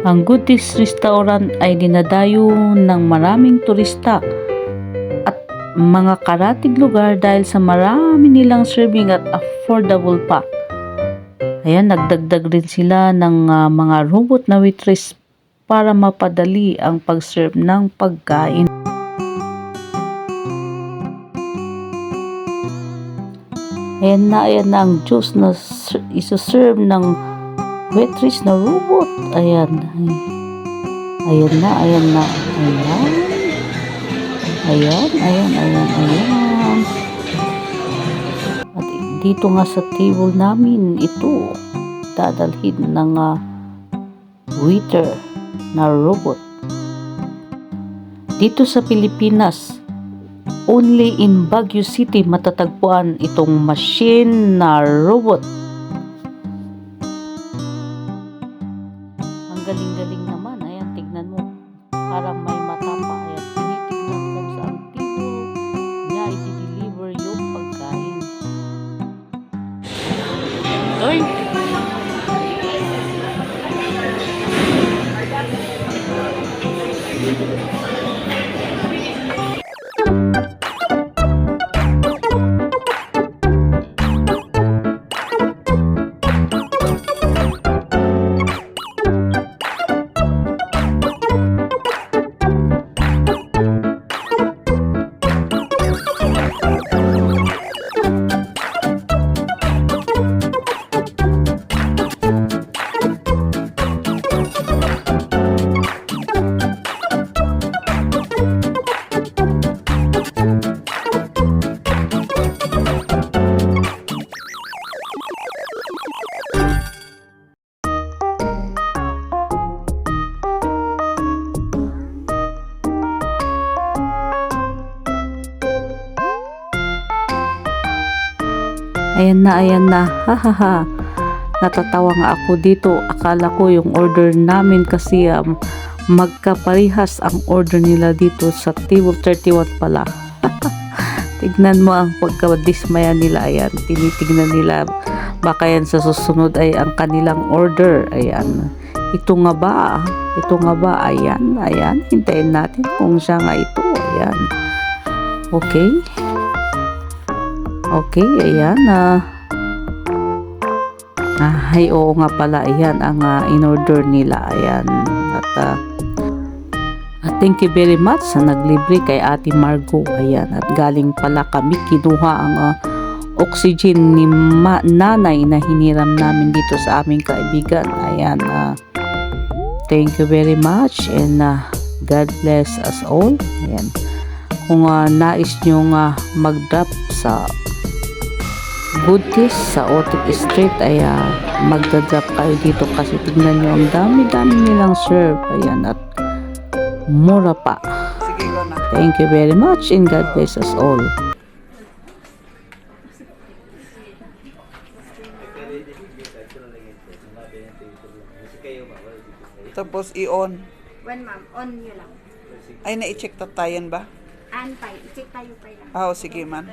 Ang Goodies Restaurant ay dinadayo ng maraming turista at mga karatig lugar dahil sa marami nilang serving at affordable pa. Ayan, nagdagdag rin sila ng ah, mga robot na waitress para mapadali ang pag-serve ng pagkain. Ayan na, ayan na ang juice na ser- isa-serve ng waitress na robot. Ayan. Ayan na, ayan na. Ayan. Ayan, ayan, ayan, ayan. At dito nga sa table namin, ito, dadalhin ng ah, waiter na robot. Dito sa Pilipinas, only in Baguio City matatagpuan itong machine na robot. Tignan mo. Parang may mata pa. Ayan, tinitignan kung saan table niya i-deliver yung pagkain. Ay! Ayan na, ayan na. Ha ha ha. Natatawa nga ako dito. Akala ko yung order namin kasi um, magkaparihas ang order nila dito sa table 31 pala. Tignan mo ang pagkadismaya nila. Ayan, tinitignan nila. Baka yan sa susunod ay ang kanilang order. Ayan. Ito nga ba? Ito nga ba? Ayan, ayan. Hintayin natin kung siya nga ito. Ayan. Okay. Okay, ayan. ah ah, ay, oo nga pala. Ayan ang ah, in-order nila. Ayan. At ah, ah, thank you very much sa naglibre kay Ate Margo. Ayan. At galing pala kami kinuha ang ah, oxygen ni ma- nanay na hiniram namin dito sa aming kaibigan. Ayan. ah thank you very much and ah, God bless us all. Ayan. Kung ah, nais nyo nga mag-drop sa Goodies sa Otik Street ay ah, magdadrop kayo dito kasi tignan nyo ang dami-dami nilang serve. Ayan at mura pa. Thank you very much and God bless us all. Tapos i-on. When ma'am, on nyo lang. Ay, na-check tatayan ba? And pa, i-check tayo pa lang. Ah, oh, sige man.